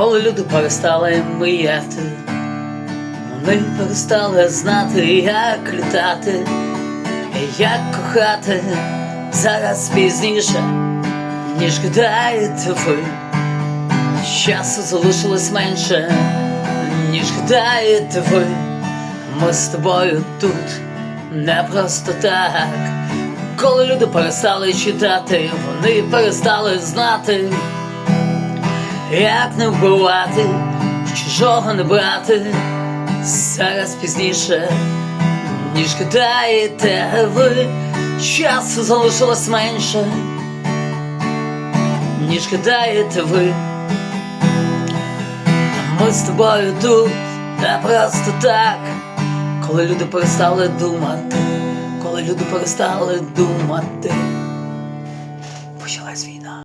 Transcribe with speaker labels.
Speaker 1: Коли люди перестали мріяти, вони перестали знати, як літати, як кохати зараз пізніше, ніж гадаєте ви. Часу залишилось менше, ніж гадаєте ви. Ми з тобою тут не просто так. Коли люди перестали читати, вони перестали знати, як не вбивати, чужого не брати. Зараз пізніше, ніж гадаєте ви, часу залишилось менше, ніж гадаєте ви. Ми з тобою тут не просто так, коли люди перестали думати, коли люди перестали думати, почалась війна.